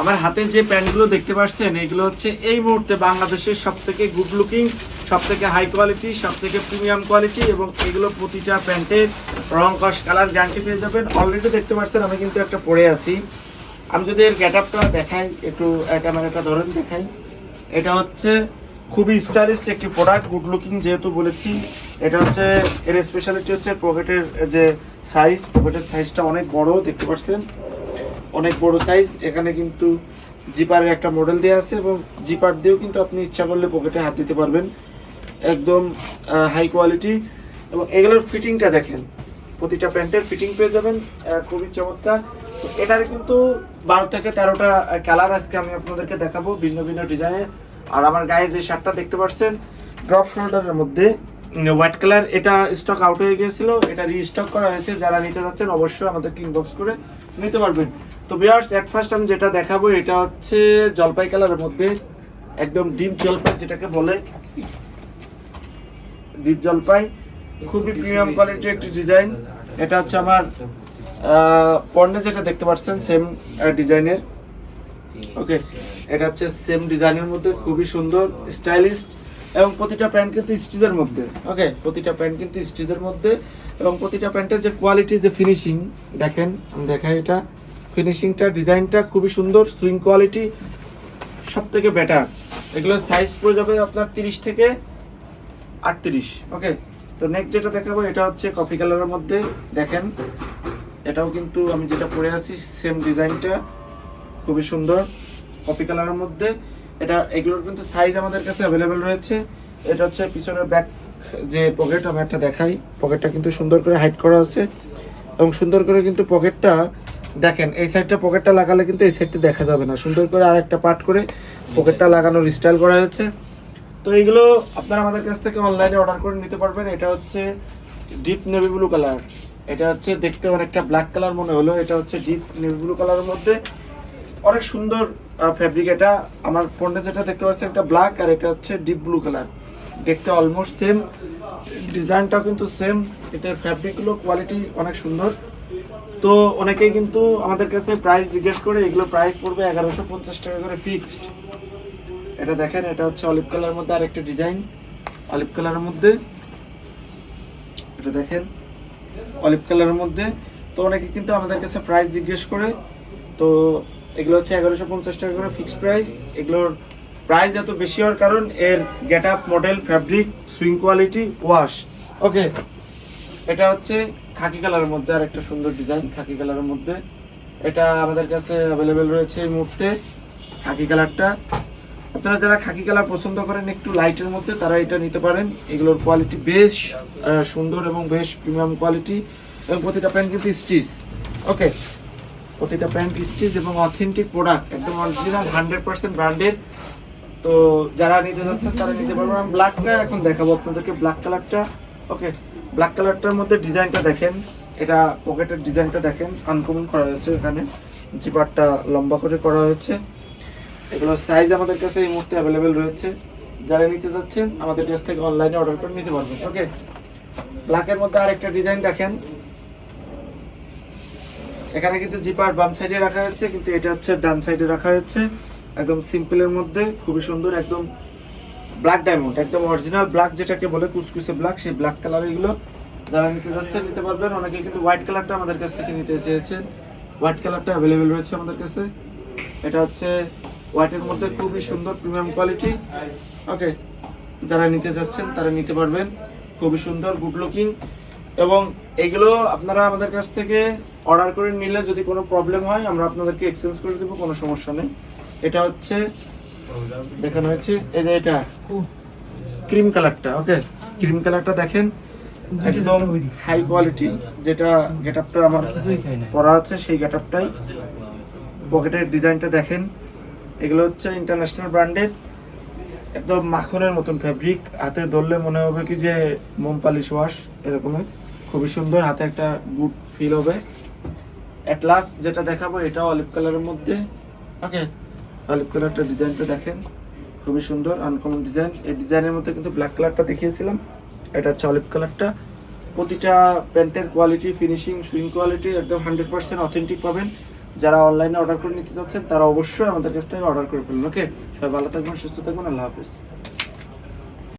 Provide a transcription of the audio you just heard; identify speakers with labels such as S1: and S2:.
S1: আমার হাতে যে প্যান্টগুলো দেখতে পাচ্ছেন, এগুলো হচ্ছে এই মুহূর্তে বাংলাদেশের সব থেকে গুড লুকিং সব থেকে হাই কোয়ালিটি সব থেকে প্রিমিয়াম কোয়ালিটি এবং এগুলো প্রতিটা প্যান্টের রং, কস কালার গ্যারান্টি পেয়ে যাবেন। অলরেডি দেখতে পাচ্ছেন, আমি কিন্তু একটা পরে আছি। আমি যদি এর গেট আপটা দেখাই, একটু ক্যামেরাটা ধরেন, দেখাই। এটা হচ্ছে খুবই স্টাইলিশ একটি প্রোডাক্ট গুড লুকিং যেহেতু বলেছি। এটা হচ্ছে, এর স্পেশালিটি হচ্ছে পকেটের যে সাইজ পকেটের সাইজটা অনেক বড়, দেখতে পাচ্ছেন। অনেক বড় সাইজ এখানে কিন্তু জিপারের একটা মডেল দেওয়া আছে এবং জিপার দিয়েও কিন্তু আপনি ইচ্ছা করলে পকেটে হাত দিতে পারবেন। একদম হাই কোয়ালিটি এবং এগুলোর ফিটিংটা দেখেন। প্রতিটা প্যান্টের ফিটিং পেয়ে যাবেন খুবই চমৎকার। এটার কিন্তু বারো থেকে তেরোটা কালার আজকে আমি আপনাদেরকে দেখাবো ভিন্ন ভিন্ন ডিজাইনের আর আমার গায়ে যে শার্টটা দেখতে পাচ্ছেন ড্রপ শোল্ডারের মধ্যে হোয়াইট কালার এটা স্টক আউট হয়ে গিয়েছিল, এটা রিস্টক করা হয়েছে, যারা নিতে যাচ্ছেন অবশ্যই আমাদেরকে ইনবক্স করে নিতে পারবেন। তো বিয়ার্স এট ফার্স্ট আমি যেটা দেখাবো, এটা হচ্ছে জলপাই কালারের মধ্যে একদম ডিপ জলপাই, যেটাকে বলে ডিপ জলপাই। খুবই প্রিমিয়াম কোয়ালিটির একটি ডিজাইন এটা হচ্ছে আমার পণ্যে যেটা দেখতে পাচ্ছেন সেম ডিজাইনের ওকে এটা হচ্ছে সেম ডিজাইনের মধ্যে, খুবই সুন্দর স্টাইলিশ এবং প্রতিটা প্যান্ট কিন্তু স্টিচের মধ্যে। ওকে। প্রতিটা প্যান্ট কিন্তু স্টিচের মধ্যে এবং প্রতিটা প্যান্টের যে কোয়ালিটি যে ফিনিশিং দেখেন আমি দেখাই এটা। ফিনিশিংটা ডিজাইনটা খুবই সুন্দর সুইং কোয়ালিটি সব থেকে বেটার এগুলোর সাইজ পড়ে যাবে আপনার তিরিশ থেকে আটত্রিশ ওকে তো নেক্সট যেটা দেখাবো এটা হচ্ছে কফি কালারের মধ্যে। দেখেন এটাও কিন্তু আমি যেটা পরে আছি সেম ডিজাইনটা খুবই সুন্দর কফি কালারের মধ্যে। এটা, এগুলোর কিন্তু সাইজ আমাদের কাছে অ্যাভেলেবেল রয়েছে। এটা হচ্ছে পিছনের ব্যাক যে পকেট আমি একটা দেখাই। পকেটটা কিন্তু সুন্দর করে হাইড করা আছে। এবং সুন্দর করে কিন্তু পকেটটা দেখেন, এই সাইডটা পকেটটা লাগালে কিন্তু এই সাইডটা দেখা যাবে না। সুন্দর করে আর একটা পার্ট করে পকেটটা লাগানোর স্টাইল করা হয়েছে। তো এইগুলো আপনারা আমাদের কাছ থেকে অনলাইনে অর্ডার করে নিতে পারবেন। এটা হচ্ছে ডিপ নেভি ব্লু কালার এটা হচ্ছে দেখতে অনেকটা ব্ল্যাক কালার মনে হলো এটা হচ্ছে ডিপ নেভি ব্লু কালারের মধ্যে। অনেক সুন্দর ফ্যাব্রিক এটা। আমার ফোনে যেটা দেখতে পাচ্ছি একটা ব্ল্যাক আর এটা হচ্ছে ডিপ ব্লু কালার দেখতে অলমোস্ট সেম ডিজাইনটাও কিন্তু সেম এটার ফ্যাব্রিকগুলো কোয়ালিটি অনেক সুন্দর। তো অনেকেই কিন্তু আমাদের কাছে প্রাইস জিজ্ঞেস করে, এগুলো প্রাইস পড়বে এগারোশো পঞ্চাশ টাকা করে ফিক্সড এটা দেখেন, এটা হচ্ছে অলিভ কালার মধ্যে আরেকটা ডিজাইন অলিভ কালারের মধ্যে। এটা দেখেন অলিভ কালারের মধ্যে। তো অনেকে কিন্তু আমাদের কাছে প্রাইস জিজ্ঞেস করে। তো এগুলো হচ্ছে এগারোশো পঞ্চাশ টাকা করে ফিক্সড প্রাইস এগুলোর প্রাইস এত বেশি হওয়ার কারণ এর get up model fabric sewing quality wash okay এটা হচ্ছে খাকি কালারের মধ্যে আর একটা সুন্দর ডিজাইন খাকি কালারের মধ্যে। এটা আমাদের কাছে অ্যাভেলেবেল রয়েছে এই মুহূর্তে খাকি কালারটা আপনারা যারা খাকি কালার পছন্দ করেন, একটু লাইটের মধ্যে তারা এটা নিতে পারেন। এগুলোর কোয়ালিটি বেশ সুন্দর এবং বেশ প্রিমিয়াম কোয়ালিটি এবং প্রতিটা প্যান্ট কিন্তু স্টিচ ওকে প্রতিটা প্যান্ট স্টিচ এবং অথেন্টিক প্রোডাক্ট একদম অরিজিনাল হান্ড্রেড পার্সেন্ট ব্র্যান্ডের তো যারা নিতে যাচ্ছেন, তারা নিতে পারবেন। আমি ব্ল্যাকটা এখন দেখাবো আপনাদেরকে ব্ল্যাক কালারটা ওকে ব্ল্যাক কালারটার মধ্যে ডিজাইনটা দেখেন। এটা পকেটের ডিজাইনটা দেখেন। আনকমন করা হয়েছে এখানে। জিপারটা লম্বা করে করা হয়েছে। এগুলো সাইজ আমাদের কাছে এই মুহূর্তে অ্যাভেলেবেল রয়েছে। যারা নিতে চাচ্ছেন আমাদের কাছ থেকে অনলাইনে অর্ডার করে নিতে পারবেন। ওকে ব্ল্যাকের মধ্যে আরেকটা ডিজাইন দেখেন। এখানে কিন্তু জিপার বাম সাইডে রাখা হয়েছে, কিন্তু এটা হচ্ছে ডান সাইডে রাখা হয়েছে। একদম সিম্পলের মধ্যে, খুবই সুন্দর, একদম ব্ল্যাক ডায়মন্ড একদম অরিজিনাল ব্ল্যাক যেটাকে বলে কুচকুচে ব্ল্যাক সেই ব্ল্যাক কালার এগুলো যারা নিতে যাচ্ছেন, নিতে পারবেন। অনেকে কিন্তু হোয়াইট কালারটা আমাদের কাছ থেকে নিতে চেয়েছেন। হোয়াইট কালারটা অ্যাভেলেবেল রয়েছে আমাদের কাছে। এটা হচ্ছে হোয়াইটের মধ্যে খুবই সুন্দর প্রিমিয়াম কোয়ালিটি ওকে যারা নিতে যাচ্ছেন, তারা নিতে পারবেন। খুবই সুন্দর গুড লুকিং এবং এগুলো আপনারা আমাদের কাছ থেকে অর্ডার করে নিলে যদি কোনো প্রবলেম হয়, আমরা আপনাদেরকে এক্সচেঞ্জ করে দেবো, কোনো সমস্যা নেই। এটা হচ্ছে, দেখানো হয়েছে, এই যে এটা ক্রিম কালারটা ওকে ক্রিম কালারটা দেখেন, একদম হাই কোয়ালিটি যেটা গেট আপটা আমার পরা আছে, সেই গেট আপটাই পকেটের ডিজাইনটা দেখেন। এগুলো হচ্ছে ইন্টারন্যাশনাল ব্র্যান্ডের একদম মাখনের মতন ফ্যাব্রিক হাতে ধরলে মনে হবে কি যে মোম পালিশ ওয়াশ এরকমের। খুবই সুন্দর, হাতে একটা গুড ফিল হবে। অ্যাট লাস্ট যেটা দেখাবো, এটা অলিভ কালারের মধ্যে। ওকে অলিভ কালারটা ডিজাইনটা দেখেন। খুবই সুন্দর আনকমন ডিজাইন এই ডিজাইনের মধ্যে কিন্তু ব্ল্যাক কালারটা দেখিয়েছিলাম। এটা হচ্ছে অলিভ কালারটা প্রতিটা প্যান্টের কোয়ালিটি ফিনিশিং সুইং কোয়ালিটি একদম হান্ড্রেড পার্সেন্ট অথেন্টিক পাবেন। যারা অনলাইনে অর্ডার করে নিতে চাচ্ছেন, তারা অবশ্যই আমাদের কাছ থেকে অর্ডার করে ফেলুন। ওকে সবাই ভালো থাকবেন, সুস্থ থাকবেন। আল্লাহ হাফিজ।